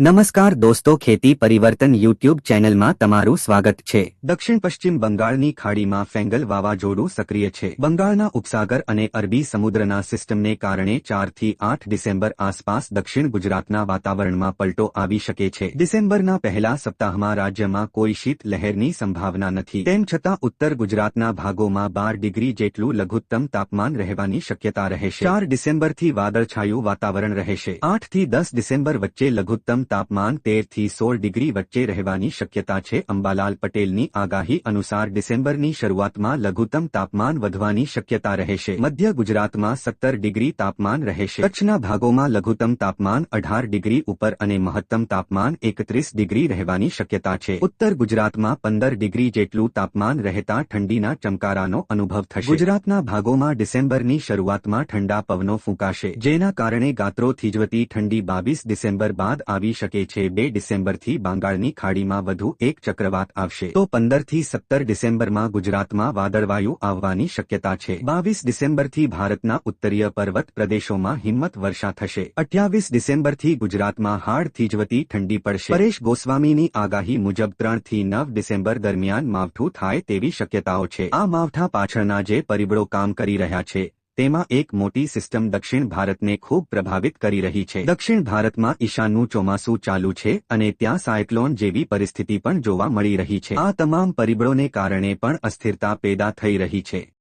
નમસ્કાર દોસ્તો, ખેતી પરિવર્તન યુટ્યુબ ચેનલમાં તમારું સ્વાગત છે. દક્ષિણ પશ્ચિમ બંગાળની ખાડીમાં ફેંગલ વાવાઝોડું સક્રિય છે. બંગાળના ઉપસાગર અને અરબી સમુદ્રના સિસ્ટમને કારણે ચારથી આઠ ડિસેમ્બર આસપાસ દક્ષિણ ગુજરાતના વાતાવરણમાં પલટો આવી શકે છે. ડિસેમ્બરના પહેલા સપ્તાહમાં રાજ્યમાં કોઈ શીત લહેરની સંભાવના નથી. તેમ છતાં ઉત્તર ગુજરાતના ભાગોમાં બાર ડિગ્રી જેટલું લઘુત્તમ તાપમાન રહેવાની શક્યતા રહેશે. ચાર ડિસેમ્બરથી વાદળછાયું વાતાવરણ રહેશે. આઠથી દસ ડિસેમ્બર વચ્ચે લઘુત્તમ તાપમાન તેરથી સોળ ડિગ્રી વચ્ચે રહેવાની શક્યતા છે. અંબાલાલ પટેલની આગાહી અનુસાર ડિસેમ્બરની શરૂઆતમાં લઘુત્તમ તાપમાન વધવાની શક્યતા રહેશે. મધ્ય ગુજરાતમાં સત્તર ડિગ્રી તાપમાન રહેશે. કચ્છના ભાગોમાં લઘુત્તમ તાપમાન અઢાર ડિગ્રી ઉપર અને મહત્તમ તાપમાન એકત્રીસ ડિગ્રી રહેવાની શક્યતા છે. ઉત્તર ગુજરાતમાં પંદર ડિગ્રી જેટલું તાપમાન રહેતા ઠંડીના ચમકારાનો અનુભવ થશે. ગુજરાતના ભાગોમાં ડિસેમ્બરની શરૂઆતમાં ઠંડા પવનો ફૂંકાશે. જેના કારણે ગાત્રો થીજવતી ઠંડી બાવીસ ડિસેમ્બર બાદ આવી શકે છે, બે ડિસેમ્બરથી બંગાળની ખાડીમાં વધુ એક ચક્રવાત આવશે. તો પંદરથી સત્તર ડિસેમ્બરમાં ગુજરાતમાં વાદળવાયુ આવવાની શક્યતા છે. બાવીસ ડિસેમ્બરથી ભારતના ઉત્તરીય પર્વત પ્રદેશોમાં હિંમત વર્ષા થશે. અઠ્યાવીસ ડિસેમ્બરથી ગુજરાતમાં હાડ થીજવતી ઠંડી પડશે. પરેશ ગોસ્વામીની આગાહી મુજબ ત્રણથી નવ ડિસેમ્બર દરમિયાન માવઠું થાય તેવી શક્યતાઓ છે. આ માવઠા પાછળના જે પરિબળો કામ કરી રહ્યા છે તેમાં એક મોટી સિસ્ટમ દક્ષિણ ભારતને ખૂબ પ્રભાવિત કરી રહી છે. દક્ષિણ ભારતમાં ઈશાનનું ચોમાસું ચાલુ છે અને ત્યાં સાયક્લોન જેવી પરિસ્થિતિ પણ જોવા મળી રહી છે. આ તમામ પરિબળોને કારણે પણ અસ્થિરતા પેદા થઈ રહી છે.